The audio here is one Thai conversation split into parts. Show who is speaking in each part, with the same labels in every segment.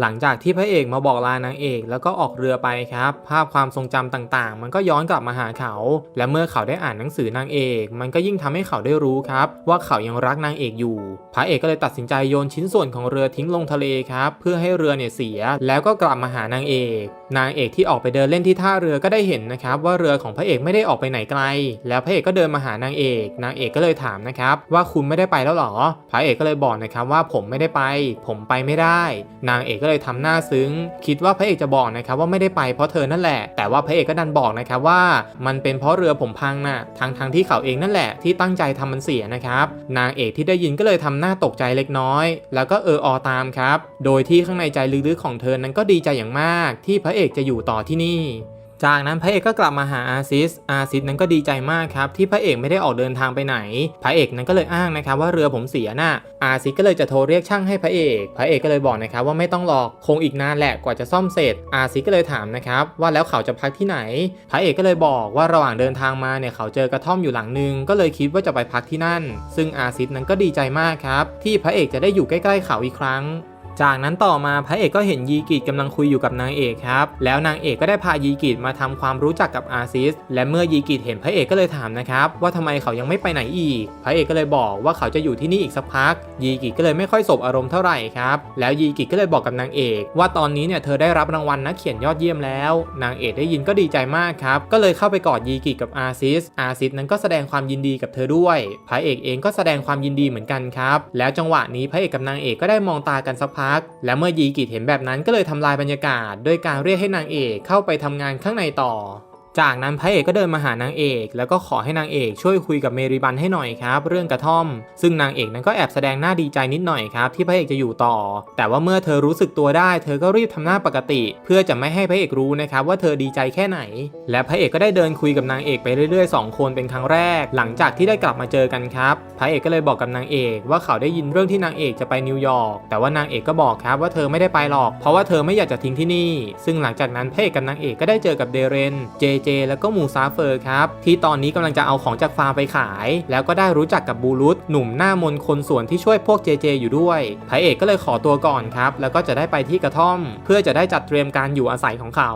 Speaker 1: หลังจากที่พระเอกมาบอกลานางเอกแล้วก็ออกเรือไปครับ ภาพความทรงจำต่างๆ มันก็ย้อนกลับมาหาเขา และเมื่อเขาได้อ่านหนังสือนางเอก มันก็ยิ่งทำให้เขาได้รู้ครับ ว่าเขายังรักนางเอกอยู่ พระเอกก็เลยตัดสินใจโยนชิ้นส่วนของเรือทิ้งลงทะเลครับ เพื่อให้เรือเนี่ยเสีย แล้วก็กลับมาหานางเอก นางเอกที่ออกไปเดินเล่นที่ท่าเรือก็ได้เห็นนะครับ ว่าเรือของพระเอกไม่ได้ออกไปไหนไกล แล้วพระเอกก็เดินมาหานางเอก นางเอกก็เลยถามนะครับ ว่าคุณไม่ได้ไปแล้วหรอ พระเอกก็เลยบอกนะครับว่าผมไม่ได้ไป ผมไปไม่ได้ นางเอกก็เลยทำหน้าซึ้ง คิดว่าพระเอกจะบอกนะครับว่าไม่ได้ไปเพราะเธอนั่นแหละ แต่ว่าพระเอกก็ดันบอกนะครับว่า มันเป็นเพราะเรือผมพังน่ะทั้งทงที่เขาเองนั่นแหละที่ตั้งใจทำมันเสียนะครับ นางเอกที่ได้ยินก็เลยทำหน้าตกใจเล็กน้อย แล้วก็เอออตามครับ โดยที่ข้างในใจลึกๆของเธอนั้นก็ดีใจอย่างมาก ที่พระเอกจะอยู่ต่อที่นี่ จากนั้นพระเอกก็กลับมาหาอาซิส อาซิสนั้นก็ดีใจมากครับที่พระเอกไม่ได้ออกเดินทางไปไหน พระเอกนั้นก็เลยอ้างนะครับว่าเรือผมเสียน่ะ อาซิสก็เลยจะโทรเรียกช่างให้พระเอก พระเอกก็เลยบอกนะครับว่าไม่ต้องหรอกคงอีกนานแหละกว่าจะซ่อมเสร็จ อาซิสก็เลยถามนะครับว่าแล้วเขาจะพักที่ไหน พระเอกก็เลยบอกว่าระหว่างเดินทางมาเนี่ยเขาเจอกระท่อมอยู่หลังนึง ก็เลยคิดว่าจะไปพักที่นั่น ซึ่งอาซิสนั้นก็ดีใจมากครับที่พระเอกจะได้อยู่ใกล้ ๆเขาอีกครั้ง จากนั้นต่อมาพระเอกก็เห็นยีกิจกำลังคุยอยู่กับนางเอกครับ แล้วนางเอกก็ได้พายีกิจมาทำความรู้จักกับอาซิส และเมื่อยีกิจเห็นพระเอกก็เลยถามนะครับว่าทำไมเขายังไม่ไปไหนอีก พระเอกก็เลยบอกว่าเขาจะอยู่ที่นี่อีกสักพัก ยีกิจก็เลยไม่ค่อยสบอารมณ์เท่าไหร่ครับ แล้วยีกิจก็เลยบอกกับนางเอก ว่าตอนนี้เนี่ยเธอได้รับรางวัลนักเขียนยอดเยี่ยมแล้ว นางเอกได้ยินก็ดีใจมากครับ ก็เลยเข้าไปกอดยีกิจกับอาซิส อาซิสนั้นก็แสดงความยินดีกับเธอด้วย พระเอกเองก็แสดงความยินดีเหมือนกันครับ แล้วจังหวะนี้พระเอกกับนางเอกก็ได้มองตากันสักพักและเมื่อยีกิจเห็นแบบนั้นก็เลยทำลายบรรยากาศ โดยการเรียกให้นางเอกเข้าไปทำงานข้างในต่อ จากนั้นพระเอกก็เดินมาหานางเอก แล้วก็ขอให้นางเอกช่วยคุยกับเมริบันให้หน่อยครับเรื่องกระท่อม ซึ่งนางเอกนั้นก็แอบแสดงหน้าดีใจนิดหน่อยครับที่พระเอกจะอยู่ต่อ แต่ว่าเมื่อเธอรู้สึกตัวได้ เธอก็รีบทำหน้าปกติ เพื่อจะไม่ให้พระเอกรู้นะครับว่าเธอดีใจแค่ไหน และพระเอกก็ได้เดินคุยกับนางเอกไปเรื่อยๆสองคนเป็นครั้งแรก หลังจากที่ได้กลับมาเจอกันครับพระเอกก็เลยบอกกับนางเอกว่าเขาได้ยินเรื่องที่นางเอกจะไปนิวยอร์กแต่ว่านางเอกก็บอกครับว่าเธอไม่ได้ไปหรอก เพราะว่าเธอไม่อยากจะทิ้งที่นี่ ซึ่งหลังจากนั้นพระเอกกับนางเอกก็ได้เจอกับเดเรนเจเจแล้วก็มูซาเฟอร์ครับที่ตอนนี้กำลังจะเอาของจากฟาร์มไปขาย แล้วก็ได้รู้จักกับบูรุตหนุ่มหน้ามนคนสวนที่ช่วยพวกเจเจอยู่ด้วยพระเอกก็เลยขอตัวก่อนครับแล้วก็จะได้ไปที่กระท่อม เพื่อจะได้จัดเตรียมการอยู่อาศัยของเขา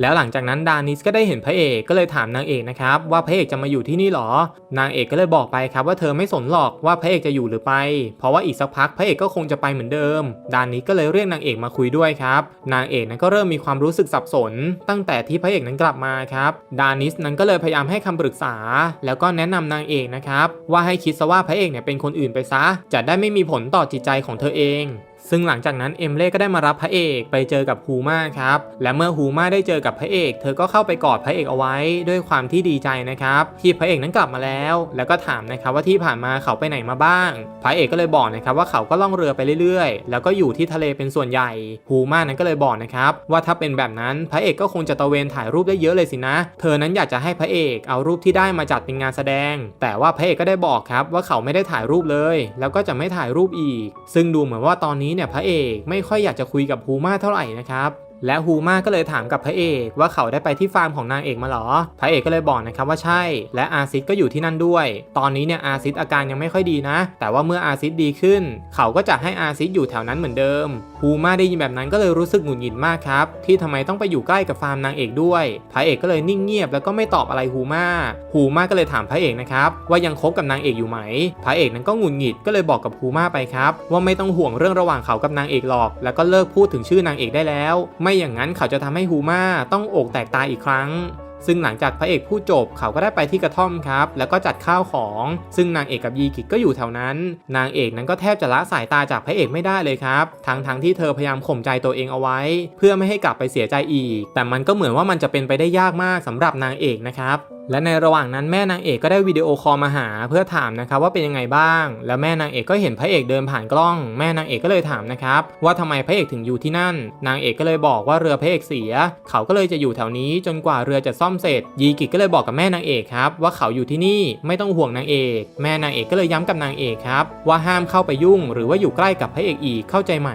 Speaker 1: แล้วหลังจากนั้นดานิสก็ได้เห็นพระเอกก็เลยถามนางเอกนะครับว่าพระเอกจะมาอยู่ที่นี่หรอ นางเอกก็เลยบอกไปครับว่าเธอไม่สนหรอกว่าพระเอกจะอยู่หรือไป เพราะว่าอีกสักพักพระเอกก็คงจะไปเหมือนเดิม ดานิสก็เลยเรียกนางเอกมาคุยด้วยครับ นางเอกนั้นก็เริ่มมีความรู้สึกสับสน ตั้งแต่ที่พระเอกนั้นกลับมาครับดานิสนั้นก็เลยพยายามให้คำปรึกษา แล้วก็แนะนำนางเอกนะครับ ว่าให้คิดซะว่าพระเอกเนี่ยเป็นคนอื่นไปซะ จะได้ไม่มีผลต่อจิตใจของเธอเอง ซึ่งหลังจากนั้นเอมเล่ก็ได้มารับพระเอกไปเจอกับฮูมาครับ และเมื่อฮูมาได้เจอกับพระเอก เธอก็เข้าไปกอดพระเอกเอาไว้ด้วยความที่ดีใจนะครับ ที่พระเอกนั้นกลับมาแล้ว แล้วก็ถามนะครับว่าที่ผ่านมาเขาไปไหนมาบ้าง พระเอกก็เลยบอกนะครับว่าเขาก็ล่องเรือไปเรื่อยๆ แล้วก็อยู่ที่ทะเลเป็นส่วนใหญ่ฮูมานั้นก็เลยบอกนะครับว่าถ้าเป็นแบบนั้นพระเอกก็คงจะตะเวนถ่ายรูปได้เยอะเลยสินะ เธอนั้นอยากจะให้พระเอกเอารูปที่ได้มาจัดเป็นงานแสดง แต่ว่าพระเอกก็ได้บอกครับว่าเขาไม่ได้ถ่ายรูปเลย แล้วก็จะไม่ถ่ายรูปอีก ซึ่งดูเหมือนว่าตอนนี้เนี่ยพระเอกไม่ค่อยอยากจะคุยกับฮูมาเท่าไหร่นะครับ และฮูมาก็เลยถามกับพระเอกว่าเขาได้ไปที่ฟาร์มของนางเอกมาหรอ พระเอกก็เลยบอกนะครับว่าใช่ และอาซิดก็อยู่ที่นั่นด้วย ตอนนี้เนี่ยอาซิดอาการยังไม่ค่อยดีนะ แต่ว่าเมื่ออาซิดดีขึ้น เขาก็จะให้อาซิดอยู่แถวนั้นเหมือนเดิมฮูมาได้ยินแบบนั้นก็เลยรู้สึกหงุดหงิดมากครับ ที่ทำไมต้องไปอยู่ใกล้กับฟาร์มนางเอกด้วย พระเอกก็เลยนิ่งเงียบแล้วก็ไม่ตอบอะไรฮูมาฮูมาก็เลยถามพระเอกนะครับว่ายังคบกับนางเอกอยู่ไหม พระเอกนั้นก็หงุดหงิดก็เลยบอกกับฮูมาไปครับว่าไม่ต้องห่วงเรื่องระหว่างเขากับนางเอกหรอก แล้วก็เลิกพูดถึงชื่อนางเอกได้แล้วไม่อย่างนั้นเขาจะทำให้ฮูมาต้องอกแตกตายอีกครั้ง ซึ่งหลังจากพระเอกพูดจบเขาก็ได้ไปที่กระท่อมครับ แล้วก็จัดข้าวของ ซึ่งนางเอกกับยีกิก็อยู่แถวนั้น นางเอกนั้นก็แทบจะละสายตาจากพระเอกไม่ได้เลยครับทั้งทั้งที่เธอพยายามข่มใจตัวเองเอาไว้ เพื่อไม่ให้กลับไปเสียใจอีก แต่มันก็เหมือนว่ามันจะเป็นไปได้ยากมากสำหรับนางเอกนะครับ และในระหว่างนั้นแม่นางเอกก็ได้วิดีโอคอลมาหา เพื่อถามนะครับว่าเป็นยังไงบ้าง แล้วแม่นางเอกก็เห็นพระเอกเดินผ่านกล้อง แม่นางเอกก็เลยถามนะครับว่าทำไมพระเอกถึงอยู่ที่นั่น นางเอกก็เลยบอกว่าเรือพระเอกเสีย เขาก็เลยจะอยู่แถวนี้จนกว่าเรือจะซ่อมเสร็จ ยีกิก็เลยบอกกับแม่นางเอกครับว่าเขาอยู่ที่นี่ไม่ต้องห่วงนางเอก แม่นางเอกก็เลยย้ำกับนางเอกครับว่าห้ามเข้าไปยุ่ง หรือว่าอยู่ใกล้กับพระเอกอีกเข้าใจไหม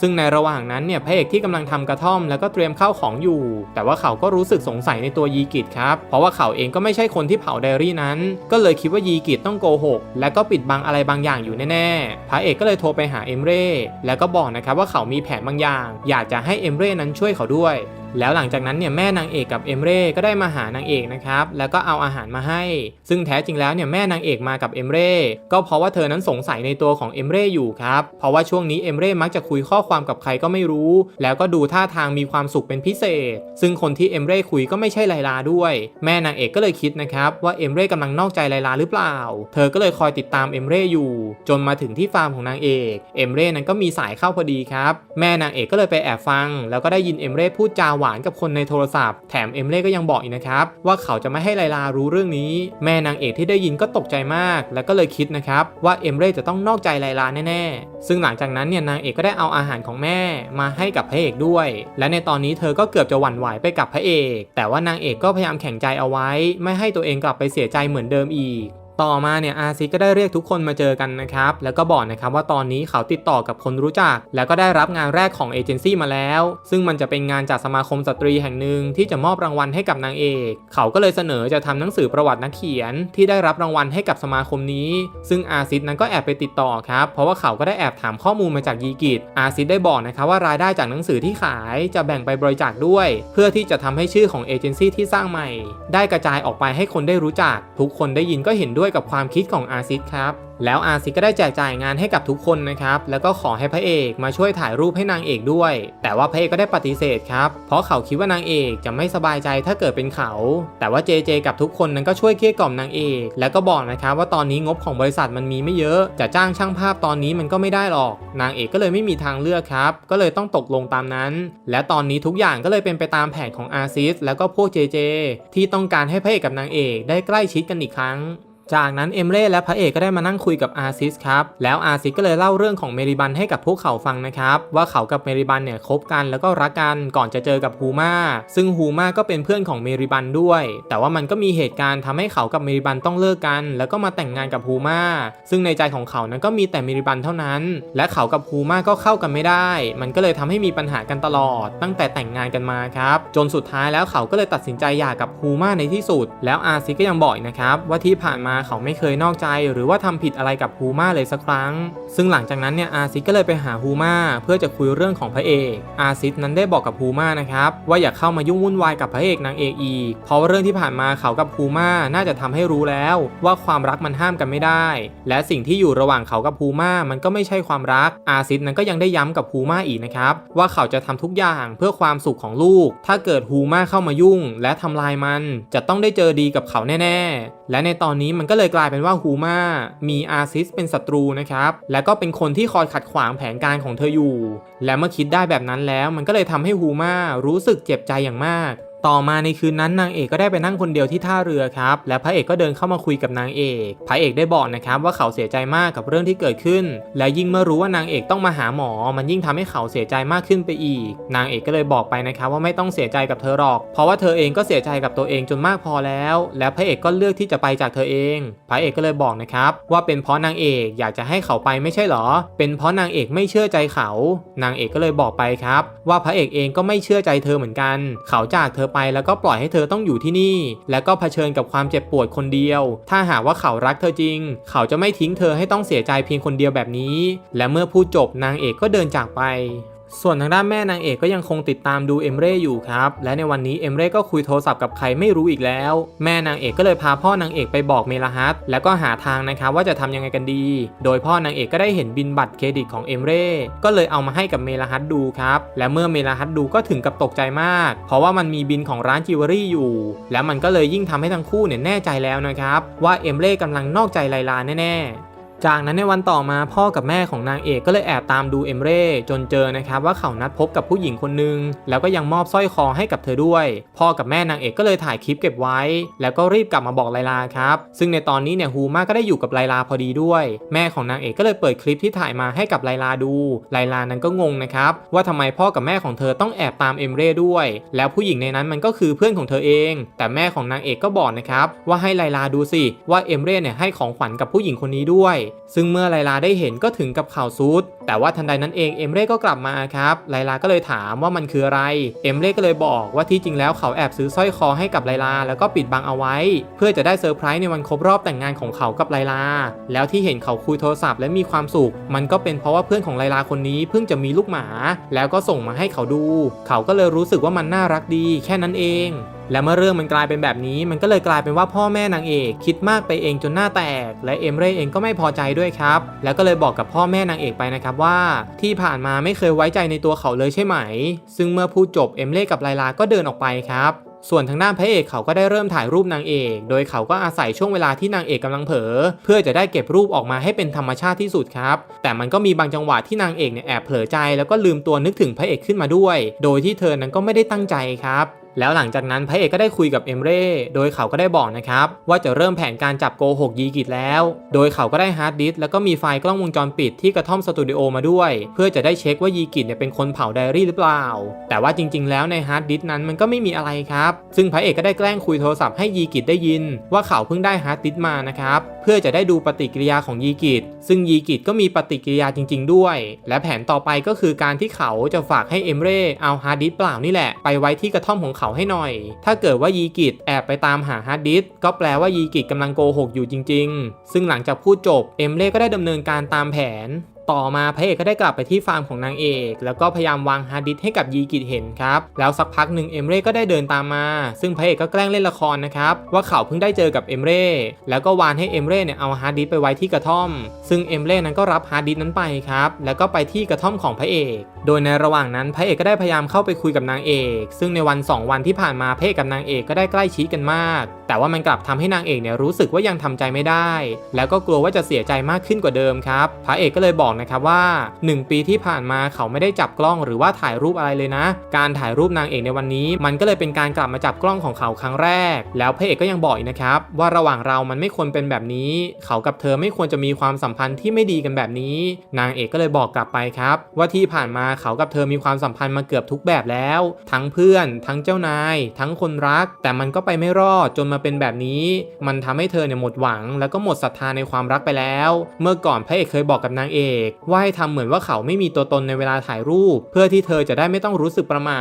Speaker 1: ซึ่งในระหว่างนั้นเนี่ยพระเอกที่กำลังทำกระท่อม แล้วก็เตรียมข้าวของอยู่ แต่ว่าเขาก็รู้สึกสงสัยในตัวยีกิครับเพราะว่าเขาเองก็ไม่ใช่คนที่เผาไดอารี่นั้น ก็เลยคิดว่ายีกิต้องโกหก และก็ปิดบังอะไรบางอย่างอยู่แน่ๆ พระเอกก็เลยโทรไปหาเอมเร่แล้วก็บอกนะครับว่าเขามีแผนบางอย่าง อยากจะให้เอมเร่นั้นช่วยเขาด้วย แล้วหลังจากนั้นเนี่ยแม่นางเอกกับเอมเร่ก็ได้มาหานางเอกนะครับแล้วก็เอาอาหารมาให้ ซึ่งแท้จริงแล้วเนี่ยแม่นางเอกมากับเอมเร่ก็เพราะว่าเธอนั้นสงสัยในตัวของเอมเร่อยู่ครับเพราะว่าช่วงนี้เอมเร่มักจะคุยข้อความกับใครก็ไม่รู้ แล้วก็ดูท่าทางมีความสุขเป็นพิเศษ ซึ่งคนที่เอมเร่คุยก็ไม่ใช่ไลลาด้วย แม่นางเอกก็เลยคิดนะครับว่าเอมเร่กำลังนอกใจไลลาหรือเปล่า เธอก็เลยคอยติดตามเอมเร่อยู่ จนมาถึงที่ฟาร์มของนางเอกเอมเร่นั้นก็มีสายเข้าพอดีครับแม่นางเอกก็เลยไปแอบฟัง แล้วก็ได้ยินเอมเร่พูดจาหวานกับคนในโทรศัพท์ แถมเอมเร่ก็ยังบอกอีกนะครับ ว่าเขาจะไม่ให้ไลลารู้เรื่องนี้ แม่นางเอกที่ได้ยินก็ตกใจมาก แล้วก็เลยคิดนะครับ ว่าเอมเร่จะต้องนอกใจไลลาแน่ๆ ซึ่งหลังจากนั้นเนี่ยนางเอกก็ได้เอาอาหารของแม่มาให้กับพระเอกด้วย และในตอนนี้เธอก็เกือบจะหวั่นไหวไปกับพระเอก แต่ว่านางเอกก็พยายามแข็งใจเอาไว้ ไม่ให้ตัวเองกลับไปเสียใจเหมือนเดิมอีก ต่อมาเนี่ยอาซิก็ได้เรียกทุกคนมาเจอกันนะครับ แล้วก็บอกนะครับว่าตอนนี้เขาติดต่อกับคนรู้จัก แล้วก็ได้รับงานแรกของเอเจนซี่มาแล้ว ซึ่งมันจะเป็นงานจากสมาคมสตรีแห่งหนึ่งที่จะมอบรางวัลให้กับนางเอก เขาก็เลยเสนอจะทำหนังสือประวัตินักเขียน ที่ได้รับรางวัลให้กับสมาคมนี้ ซึ่งอาซิดนั้นก็แอบไปติดต่อครับ เพราะว่าเขาก็ได้แอบถามข้อมูลมาจากยีกิตอาซิดได้บอกนะครับว่ารายได้จากหนังสือที่ขายจะแบ่งไปบริจาคด้วย เพื่อที่จะทำให้ชื่อของเอเจนซี่ที่สร้างใหม่ ได้กระจายออกไปให้คนได้รู้จัก ทุกคนได้ยินก็เห็นด้วยกับความคิดของอาซิดครับแล้วอาซิดก็ได้แจกจ่ายงานให้กับทุกคนนะครับ แล้วก็ขอให้พระเอกมาช่วยถ่ายรูปให้นางเอกด้วย แต่ว่าพระเอกก็ได้ปฏิเสธครับ เพราะเขาคิดว่านางเอกจะไม่สบายใจถ้าเกิดเป็นเขา แต่ว่าเจเจกับทุกคนนั้นก็ช่วยเกลี้ยกล่อมนางเอก แล้วก็บอกนะครับว่าตอนนี้งบของบริษัทมันมีไม่เยอะ จะจ้างช่างภาพตอนนี้มันก็ไม่ได้หรอก นางเอกก็เลยไม่มีทางเลือกครับ ก็เลยต้องตกลงตามนั้น และตอนนี้ทุกอย่างก็เลยเป็นไปตามแผนของอาซิสแล้วก็พวกเจเจที่ต้องการให้พระเอกกับนางเอกได้ใกล้ชิดกันอีกครั้ง จากนั้นเอมเล่และพระเอกก็ได้มานั่งคุยกับอาซิสครับ แล้วอาซิสก็เลยเล่าเรื่องของเมริบันให้กับพวกเขาฟังนะครับ ว่าเขากับเมริบันเนี่ยคบกันแล้วก็รักกันก่อนจะเจอกับฮูมาซึ่งฮูมาก็เป็นเพื่อนของเมริบันด้วย แต่ว่ามันก็มีเหตุการณ์ทำให้เขากับเมริบันต้องเลิกกัน แล้วก็มาแต่งงานกับฮูมาซึ่งในใจของเขานั้นก็มีแต่เมริบันเท่านั้น และเขากับฮูมาก็เข้ากันไม่ได้ มันก็เลยทำให้มีปัญหากันตลอด ตั้งแต่แต่งงานกันมาครับ จนสุดท้ายแล้วเขาก็เลยตัดสินใจหย่ากับฮูมาในที่สุด แล้วอาซิสก็ยังบอกนะครับว่าที่ผ่านมาเขาไม่เคยนอกใจ หรือว่าทำผิดอะไรกับฮูมาเลยสักครั้ง ซึ่งหลังจากนั้นเนี่ยอาซิสก็เลยไปหาฮูมาเพื่อจะคุยเรื่องของพระเอก อาซิสนั้นได้บอกกับฮูมานะครับว่าอย่าเข้ามายุ่งวุ่นวายกับพระเอกนางเอกอีก เพราะว่าเรื่องที่ผ่านมาเขากับฮูมาน่าจะทำให้รู้แล้ว ว่าความรักมันห้ามกันไม่ได้ และสิ่งที่อยู่ระหว่างเขากับฮูมามันก็ไม่ใช่ความรัก อาซิสนั้นก็ยังได้ย้ำกับฮูมาอีกนะครับว่าเขาจะทำทุกอย่างเพื่อความสุขของลูก ถ้าเกิดฮูมาเข้ามายุ่ง และทำลายมันจะต้องได้เจอดีกับเขาแน่ ๆ และในตอนนี้มันก็เลยกลายเป็นว่าฮูมามีอาซิสเป็นศัตรูนะครับ และก็เป็นคนที่คอยขัดขวางแผนการของเธออยู่ และเมื่อคิดได้แบบนั้นแล้ว มันก็เลยทำให้ฮูมารู้สึกเจ็บใจอย่างมาก ต่อมาในคืนนั้นนางเอกก็ได้ไปนั่งคนเดียวที่ท่าเรือครับ และพระเอกก็เดินเข้ามาคุยกับนางเอก พระเอกได้บอกนะครับว่าเขาเสียใจมากกับเรื่องที่เกิดขึ้น และยิ่งเมื่อรู้ว่านางเอกต้องมาหาหมอ มันยิ่งทำให้เขาเสียใจมากขึ้นไปอีก นางเอกก็เลยบอกไปนะครับว่าไม่ต้องเสียใจกับเธอหรอก เพราะว่าเธอเองก็เสียใจกับตัวเองจนมากพอแล้ว และพระเอกก็เลือกที่จะไปจากเธอเอง พระเอกก็เลยบอกนะครับว่าเป็นเพราะนางเอกอยากจะให้เขาไปไม่ใช่หรอ เป็นเพราะนางเอกไม่เชื่อใจเขา นางเอกก็เลยบอกไปครับ ว่าพระเอกเองก็ไม่เชื่อใจเธอเหมือนกัน เขาจากเธอไปแล้วก็ปล่อยให้เธอต้องอยู่ที่นี่ แล้วก็เผชิญกับความเจ็บปวดคนเดียว ถ้าหากว่าเขารักเธอจริง เขาจะไม่ทิ้งเธอให้ต้องเสียใจเพียงคนเดียวแบบนี้ และเมื่อพูดจบนางเอกก็เดินจากไป ส่วนทางด้านแม่นางเอกก็ยังคงติดตามดูเอมเร่อยู่ครับ และในวันนี้เอมเร่ก็คุยโทรศัพท์กับใครไม่รู้อีกแล้ว แม่นางเอกก็เลยพาพ่อนางเอกไปบอกเมลาฮัตแล้วก็หาทางนะครับว่าจะทำยังไงกันดี โดยพ่อนางเอกก็ได้เห็นบินบัตรเครดิตของเอมเร่ก็เลยเอามาให้กับเมลาฮัตดูครับ และเมื่อเมลาฮัตดูก็ถึงกับตกใจมาก เพราะว่ามันมีบินของร้านจิวเวลรี่อยู่ แล้วมันก็เลยยิ่งทำให้ทั้งคู่เนี่ยแน่ใจแล้วนะครับว่าเอมเร่กำลังนอกใจไลลาแน่ๆ จากนั้นในวันต่อมาพ่อกับแม่ของนางเอกก็เลยแอบตามดูเอมเร่จนเจอนะครับว่าเขานัดพบกับผู้หญิงคนหนึ่งแล้วก็ยังมอบสร้อยคอให้กับเธอด้วย พ่อกับแม่นางเอกก็เลยถ่ายคลิปเก็บไว้ แล้วก็รีบกลับมาบอกไลลาครับ ซึ่งในตอนนี้เนี่ยฮูมาก็ได้อยู่กับไลลาพอดีด้วย แม่ของนางเอกก็เลยเปิดคลิปที่ถ่ายมาให้กับไลลาดู ไลลานั้นก็งงนะครับว่าทำไมพ่อกับแม่ของเธอต้องแอบตามเอมเร่ด้วย แล้วผู้หญิงในนั้นมันก็คือเพื่อนของเธอเอง แต่แม่ของนางเอกก็บอกนะครับว่าให้ไลลาดูสิว่าเอมเร่เนี่ยให้ของขวัญกับผู้หญิงคนนี้ด้วยซึ่งเมื่อไลลาได้เห็นก็ถึงกับข่าวซุดแต่ว่าทันใดนั้นเองเอมเร่ก็กลับมาครับไลลาก็เลยถามว่ามันคืออะไรเอมเร่ก็เลยบอกว่าที่จริงแล้วเขาแอบซื้อสร้อยคอให้กับไลลาแล้วก็ปิดบังเอาไว้ เพื่อจะได้เซอร์ไพรส์ในวันครบรอบแต่งงานของเขากับไลลาแล้วที่เห็นเขาคุยโทรศัพท์และมีความสุข มันก็เป็นเพราะว่าเพื่อนของไลลาคนนี้เพิ่งจะมีลูกหมา แล้วก็ส่งมาให้เขาดู เขาก็เลยรู้สึกว่ามันน่ารักดี แค่นั้นเอง และเมื่อเรื่องมันกลายเป็นแบบนี้มันก็เลยกลายเป็นว่าพ่อแม่นางเอกคิดมากไปเองจนหน้าแตก และเอมเร่เองก็ไม่พอใจด้วยครับ แล้วก็เลยบอกกับพ่อแม่นางเอกไปนะครับว่า ที่ผ่านมาไม่เคยไว้ใจในตัวเขาเลยใช่ไหม ซึ่งเมื่อพูดจบเอมเร่กับไลลาก็เดินออกไปครับส่วนทางด้านพระเอกเขาก็ได้เริ่มถ่ายรูปนางเอก โดยเขาก็อาศัยช่วงเวลาที่นางเอกกำลังเผลอเพื่อจะได้เก็บรูปออกมาให้เป็นธรรมชาติที่สุดครับ แต่มันก็มีบางจังหวะที่นางเอกเนี่ยแอบเผลอใจ แล้วก็ลืมตัวนึกถึงพระเอกขึ้นมาด้วย โดยที่เธอนั้นก็ไม่ได้ตั้งใจครับ แล้วหลังจากนั้นพระเอกก็ได้คุยกับเอมเร่ โดยเขาก็ได้บอกนะครับว่าจะเริ่มแผนการจับโกหกยีกิจแล้ว โดยเขาก็ได้ฮาร์ดดิสแล้วก็มีไฟล์กล้องวงจรปิดที่กระท่อมสตูดิโอมาด้วย เพื่อจะได้เช็คว่ายีกิจเนี่ยเป็นคนเผาไดอารี่หรือเปล่า แต่ว่าจริง ๆ แล้วในฮาร์ดดิสนั้นมันก็ไม่มีอะไรครับ ซึ่งพระเอกก็ได้แกล้งคุยโทรศัพท์ให้ยีกิจได้ยิน ว่าเขาเพิ่งได้ฮาร์ดดิสมานะครับเพื่อจะได้ดูปฏิกิริยาของยีกิจซึ่งยีกิจก็มีปฏิกิริยาจริง ๆ ด้วย และแผนต่อไปก็คือการที่เขาจะฝากให้เอมเร่เอาฮาร์ดดิสเปล่านี่แหละไปไว้ที่กระท่อมของเขาให้หน่อย ถ้าเกิดว่ายีกิจแอบไปตามหาฮาร์ดดิสก็แปลว่ายีกิจกำลังโกหกอยู่จริง ๆ ซึ่งหลังจากพูดจบเอมเล่ก็ได้ดำเนินการตามแผน ต่อมาพระเอกก็ได้กลับไปที่ฟาร์มของนางเอก แล้วก็พยายามวางฮาร์ดดิสให้กับยีกิจเห็นครับ แล้วสักพักหนึ่งเอมเร่ก็ได้เดินตามมา ซึ่งพระเอกก็แกล้งเล่นละครนะครับ ว่าเขาเพิ่งได้เจอกับเอมเร่ แล้วก็วานให้เอมเร่เนี่ยเอาฮาร์ดดิสไปไว้ที่กระท่อม ซึ่งเอมเร่นั้นก็รับฮาร์ดดิสนั้นไปครับ แล้วก็ไปที่กระท่อมของพระเอก โดยในระหว่างนั้นพระเอกก็ได้พยายามเข้าไปคุยกับนางเอก ซึ่งในวัน 2 วันที่ผ่านมาพระเอกกับนางเอกก็ได้ใกล้ชิดกันมาก แต่ว่ามันกลับทำให้นางเอกเนี่ยรู้สึกว่ายังทำใจไม่ได้ แล้วก็กลัวว่าจะเสียใจมากขึ้นกว่าเดิมครับ พระเอกก็เลยบอกนะครับว่า 1 ปีที่ผ่านมาเขาไม่ได้จับกล้องหรือว่าถ่ายรูปอะไรเลยนะ การถ่ายรูปนางเอกในวันนี้ มันก็เลยเป็นการกลับมาจับกล้องของเขาครั้งแรก แล้วพระเอกก็ยังบอกอีกนะครับว่าระหว่างเรามันไม่ควรเป็นแบบนี้ เขากับเธอไม่ควรจะมีความสัมพันธ์ที่ไม่ดีกันแบบนี้ นางเอกก็เลยบอกกลับไปครับ ว่าที่ผ่านมาเขากับเธอมีความสัมพันธ์มาเกือบทุกแบบแล้ว ทั้งเพื่อน ทั้งเจ้านาย ทั้งคนรัก แต่มันก็ไปไม่รอดจนมาเป็นแบบนี้ มันทำให้เธอเนี่ยหมดหวัง แล้วก็หมดศรัทธาในความรักไปแล้ว เมื่อก่อนพระเอกเคยบอกกับนางเอกว่าให้ทำเหมือนว่าเขาไม่มีตัวตนในเวลาถ่ายรูป เพื่อที่เธอจะได้ไม่ต้องรู้สึกประมา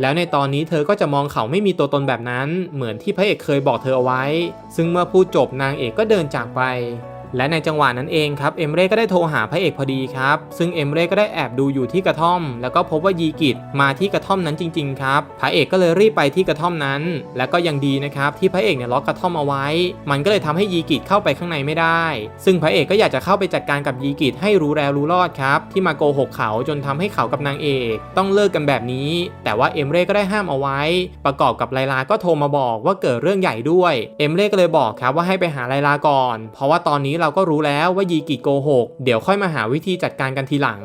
Speaker 1: แล้วในตอนนี้เธอก็จะมองเขาไม่มีตัวตนแบบนั้น เหมือนที่พระเอกเคยบอกเธอเอาไว้ ซึ่งเมื่อพูดจบนางเอกก็เดินจากไป และในจังหวะนั้นเองครับเอมเร่ก็ได้โทรหาพระเอกพอดีครับ ซึ่งเอมเร่ก็ได้แอบดูอยู่ที่กระท่อม แล้วก็พบว่ายีกิจมาที่กระท่อมนั้นจริงๆครับพระเอกก็เลยรีบไปที่กระท่อมนั้น แล้วก็ยังดีนะครับที่พระเอกเนี่ยล็อกกระท่อมเอาไว้ มันก็เลยทำให้ยีกิจเข้าไปข้างในไม่ได้ ซึ่งพระเอกก็อยากจะเข้าไปจัดการกับยีกิจให้รู้แล้วรู้รอดครับที่มาโกหกเขาจนทำให้เขากับนางเอก ต้องเลิกกันแบบนี้ แต่ว่าเอมเร่ก็ได้ห้ามเอาไว้ ประกอบกับไลลาก็โทรมาบอกว่าเกิดเรื่องใหญ่ด้วยเอมเร่ก็เลยบอกครับว่าให้ไปหาไลลาก่อน เพราะว่าตอนนี้เราก็รู้แล้วว่ายีกิโกหก เดี๋ยวค่อยมาหาวิธีจัดการกันทีหลัง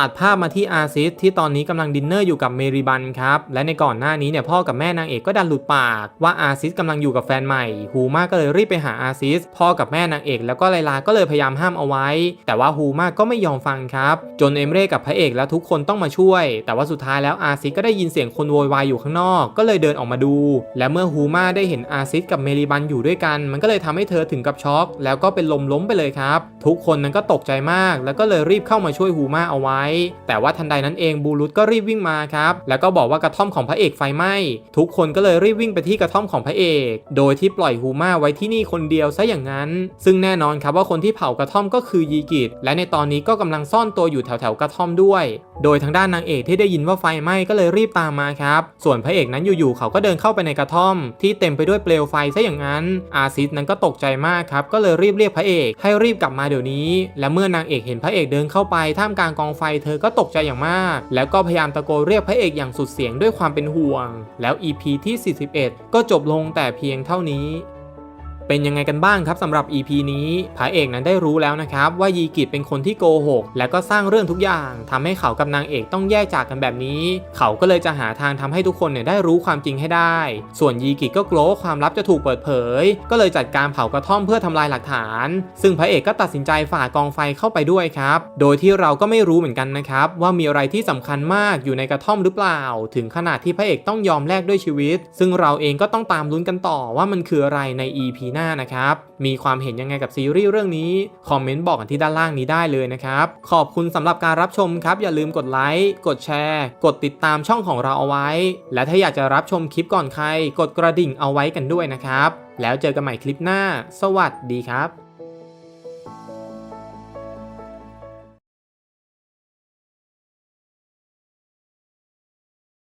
Speaker 1: ตัดภาพมาที่อาซิสที่ตอนนี้กำลังดินเนอร์อยู่กับเมริบันครับ และในก่อนหน้านี้เนี่ยพ่อกับแม่นางเอกก็ดันหลุดปากว่าอาซิสกำลังอยู่กับแฟนใหม่ ฮูมาก็เลยรีบไปหาอาซิสพ่อกับแม่นางเอกแล้วก็ไลลาก็เลยพยายามห้ามเอาไว้ แต่ว่าฮูมาก็ไม่ยอมฟังครับ จนเอมเร่กับพระเอกและทุกคนต้องมาช่วย แต่ว่าสุดท้ายแล้วอาซิสก็ได้ยินเสียงคนโวยวายอยู่ข้างนอก ก็เลยเดินออกมาดู และเมื่อฮูมาได้เห็นอาซิสกับเมริบันอยู่ด้วยกัน มันก็เลยทำให้เธอถึงกับช็อก แล้วก็เป็นลมล้มไปเลยครับ ทุกคนนั้นก็ตกใจมาก แล้วก็เลยรีบเข้ามาช่วยฮูมาเอาไว้แต่ว่าทันใดนั้นเองบูรุษก็รีบวิ่งมาครับ แล้วก็บอกว่ากระท่อมของพระเอกไฟไหม้ ทุกคนก็เลยรีบวิ่งไปที่กระท่อมของพระเอก โดยที่ปล่อยฮูมาไว้ที่นี่คนเดียวซะอย่างนั้น ซึ่งแน่นอนครับว่าคนที่เผากระท่อมก็คือยีกิตและในตอนนี้ก็กำลังซ่อนตัวอยู่แถวๆกระท่อมด้วย โดยทางด้านนางเอกที่ได้ยินว่าไฟไหม้ก็เลยรีบตามมาครับ ส่วนพระเอกนั้นอยู่ๆเขาก็เดินเข้าไปในกระท่อม ที่เต็มไปด้วยเปลวไฟซะอย่างนั้น อาซิสนั้นก็ตกใจมากครับ ก็เลยรีบเรียกพระเอกให้รีบกลับมาเดี๋ยวนี้ และเมื่อนางเอกเห็นพระเอกเดินเข้าไปท่ามกลางกองไฟเธอก็ตกใจอย่างมาก แล้วก็พยายามตะโกนเรียกพระเอกอย่างสุดเสียงด้วยความเป็นห่วง แล้ว EP ที่ 41 ก็จบลงแต่เพียงเท่านี้ เป็นยังไงกันบ้างครับสำหรับ EP นี้พระเอกนั้นได้รู้แล้วนะครับ ว่ายีกิจเป็นคนที่โกหก และก็สร้างเรื่องทุกอย่างทำให้เขากับนางเอกต้องแยกจากกันแบบนี้ เขาก็เลยจะหาทางทำให้ทุกคนเนี่ยได้รู้ความจริงให้ได้ ส่วนยีกิจก็กลัวความลับจะถูกเปิดเผย ก็เลยจัดการเผากระท่อมเพื่อทำลายหลักฐาน ซึ่งพระเอกก็ตัดสินใจฝ่ากองไฟเข้าไปด้วยครับ โดยที่เราก็ไม่รู้เหมือนกันนะครับว่ามีอะไรที่สำคัญมากอยู่ในกระท่อมหรือเปล่า ถึงขนาดที่พระเอกต้องยอมแลกด้วยชีวิต ซึ่งเราเองก็ต้องตามลุ้นกันต่อว่ามันคืออะไรใน EP หหน้านะครับ มีความเห็นยังไงกับซีรีส์เรื่องนี้ คอมเมนต์บอกกันที่ด้านล่างนี้ได้เลยนะครับ ขอบคุณสำหรับการรับชมครับ อย่าลืมกดไลค์ กดแชร์ กดติดตามช่องของเราเอาไว้ และถ้าอยากจะรับชมคลิปก่อนใคร กดกระดิ่งเอาไว้กันด้วยนะครับ แล้วเจอกันใหม่คลิปหน้า สวัสดีครับ